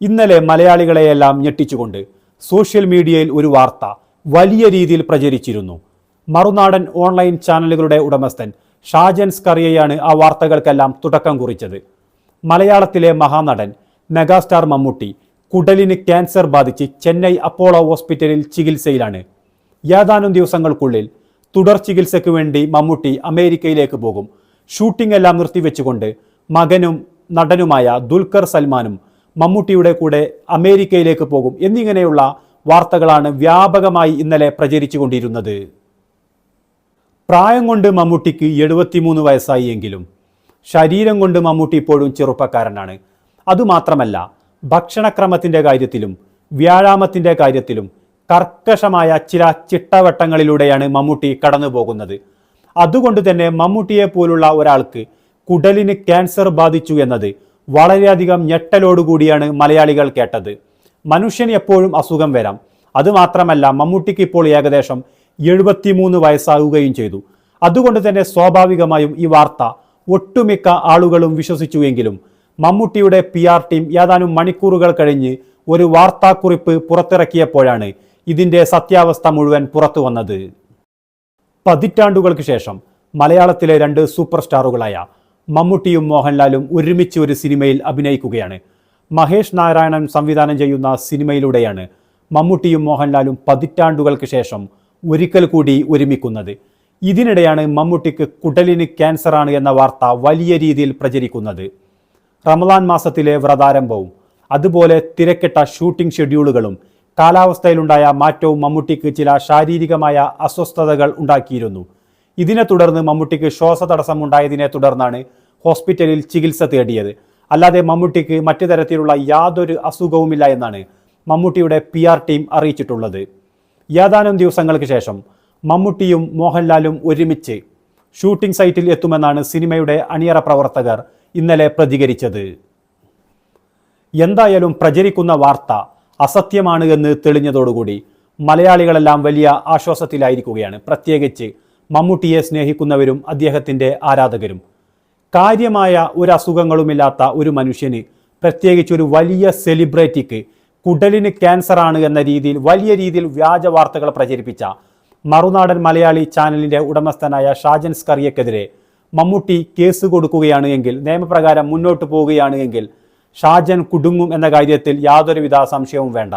ഇന്നലെ മലയാളികളെയെല്ലാം ഞെട്ടിച്ചുകൊണ്ട് സോഷ്യൽ മീഡിയയിൽ ഒരു വാർത്ത വലിയ രീതിയിൽ പ്രചരിച്ചിരുന്നു. മറുനാടൻ ഓൺലൈൻ ചാനലുകളുടെ ഉടമസ്ഥൻ ഷാജൻ സ്കറിയയാണ് ആ വാർത്തകൾക്കെല്ലാം തുടക്കം കുറിച്ചത്. മലയാളത്തിലെ മഹാനടൻ മെഗാസ്റ്റാർ മമ്മൂട്ടി കുടലിന് ക്യാൻസർ ബാധിച്ച് ചെന്നൈ അപ്പോളോ ഹോസ്പിറ്റലിൽ ചികിത്സയിലാണ്. ഏതാനും ദിവസങ്ങൾക്കുള്ളിൽ തുടർ ചികിത്സയ്ക്ക് വേണ്ടി മമ്മൂട്ടി അമേരിക്കയിലേക്ക് പോകും. ഷൂട്ടിംഗ് എല്ലാം നിർത്തിവെച്ചുകൊണ്ട് മകനും നടനുമായ ദുൽഖർ സൽമാനും മമ്മൂട്ടിയുടെ കൂടെ അമേരിക്കയിലേക്ക് പോകും എന്നിങ്ങനെയുള്ള വാർത്തകളാണ് വ്യാപകമായി ഇന്നലെ പ്രചരിച്ചുകൊണ്ടിരുന്നത്. പ്രായം കൊണ്ട് മമ്മൂട്ടിക്ക് എഴുപത്തിമൂന്ന് വയസ്സായി എങ്കിലും ശരീരം കൊണ്ട് മമ്മൂട്ടി ഇപ്പോഴും ചെറുപ്പക്കാരനാണ്. അതുമാത്രമല്ല ഭക്ഷണക്രമത്തിന്റെ കാര്യത്തിലും വ്യായാമത്തിന്റെ കാര്യത്തിലും കർക്കശമായ ചില ചിട്ടവട്ടങ്ങളിലൂടെയാണ് മമ്മൂട്ടി കടന്നു പോകുന്നത് അതുകൊണ്ട് തന്നെ മമ്മൂട്ടിയെ പോലുള്ള ഒരാൾക്ക് കുടലിന് ക്യാൻസർ ബാധിച്ചു എന്നത് വളരെയധികം ഞെട്ടലോടുകൂടിയാണ് മലയാളികൾ കേട്ടത്. മനുഷ്യന് എപ്പോഴും അസുഖം വരാം. അതുമാത്രമല്ല മമ്മൂട്ടിക്ക് ഇപ്പോൾ ഏകദേശം എഴുപത്തിമൂന്ന് വയസ്സാകുകയും ചെയ്തു. അതുകൊണ്ട് തന്നെ സ്വാഭാവികമായും ഈ വാർത്ത ഒട്ടുമിക്ക ആളുകളും വിശ്വസിച്ചു എങ്കിലും മമ്മൂട്ടിയുടെ പി ആർ ടീം ഏതാനും മണിക്കൂറുകൾ കഴിഞ്ഞ് ഒരു വാർത്താക്കുറിപ്പ് പുറത്തിറക്കിയപ്പോഴാണ് ഇതിന്റെ സത്യാവസ്ഥ മുഴുവൻ പുറത്തു വന്നത്. പതിറ്റാണ്ടുകൾക്ക് ശേഷം മലയാളത്തിലെ രണ്ട് സൂപ്പർ സ്റ്റാറുകളായ മമ്മൂട്ടിയും മോഹൻലാലും ഒരുമിച്ച് ഒരു സിനിമയിൽ അഭിനയിക്കുകയാണ്. മഹേഷ് നാരായണൻ സംവിധാനം ചെയ്യുന്ന സിനിമയിലൂടെയാണ് മമ്മൂട്ടിയും മോഹൻലാലും പതിറ്റാണ്ടുകൾക്ക് ശേഷം ഒരിക്കൽ കൂടി ഒരുമിക്കുന്നത്. ഇതിനിടെയാണ് മമ്മൂട്ടിക്ക് കുടലിന് ക്യാൻസറാണ് എന്ന വാർത്ത വലിയ രീതിയിൽ പ്രചരിക്കുന്നത്. റമദാൻ മാസത്തിലെ വ്രതാരംഭവും അതുപോലെ തിരക്കിട്ട ഷൂട്ടിംഗ് ഷെഡ്യൂളുകളും കാലാവസ്ഥയിലുണ്ടായ മാറ്റവും മമ്മൂട്ടിക്ക് ചില ശാരീരികമായ അസ്വസ്ഥതകൾ ഉണ്ടാക്കിയിരുന്നു. ഇതിനെ തുടർന്ന് മമ്മൂട്ടിക്ക് ശ്വാസതടസ്സം ഉണ്ടായതിനെ തുടർന്നാണ് ഹോസ്പിറ്റലിൽ ചികിത്സ തേടിയത്. അല്ലാതെ മമ്മൂട്ടിക്ക് മറ്റു തരത്തിലുള്ള യാതൊരു അസുഖവുമില്ല എന്നാണ് മമ്മൂട്ടിയുടെ പി ആർ ടീം അറിയിച്ചിട്ടുള്ളത്. ഏതാനും ദിവസങ്ങൾക്ക് ശേഷം മമ്മൂട്ടിയും മോഹൻലാലും ഒരുമിച്ച് ഷൂട്ടിംഗ് സൈറ്റിൽ എത്തുമെന്നാണ് സിനിമയുടെ അണിയറ പ്രവർത്തകർ ഇന്നലെ പ്രതികരിച്ചത്. എന്തായാലും പ്രചരിക്കുന്ന വാർത്ത അസത്യമാണ് എന്ന് തെളിഞ്ഞതോടുകൂടി മലയാളികളെല്ലാം വലിയ ആശ്വാസത്തിലായിരിക്കുകയാണ്. പ്രത്യേകിച്ച് മമ്മൂട്ടിയെ സ്നേഹിക്കുന്നവരും അദ്ദേഹത്തിന്റെ ആരാധകരും. കാര്യമായ ഒരു അസുഖങ്ങളുമില്ലാത്ത ഒരു മനുഷ്യന് പ്രത്യേകിച്ച് ഒരു വലിയ സെലിബ്രിറ്റിക്ക് കുടലിന് ക്യാൻസർ ആണ് എന്ന രീതിയിൽ വലിയ രീതിയിൽ വ്യാജ വാർത്തകൾ പ്രചരിപ്പിച്ച മറുനാടൻ മലയാളി ചാനലിന്റെ ഉടമസ്ഥനായ ഷാജൻ സ്കറിയക്കെതിരെ മമ്മൂട്ടി കേസ് കൊടുക്കുകയാണ് എങ്കിൽ നിയമപ്രകാരം മുന്നോട്ട് പോവുകയാണ് എങ്കിൽ ഷാജൻ കുടുങ്ങും എന്ന കാര്യത്തിൽ യാതൊരുവിധ സംശയവും വേണ്ട.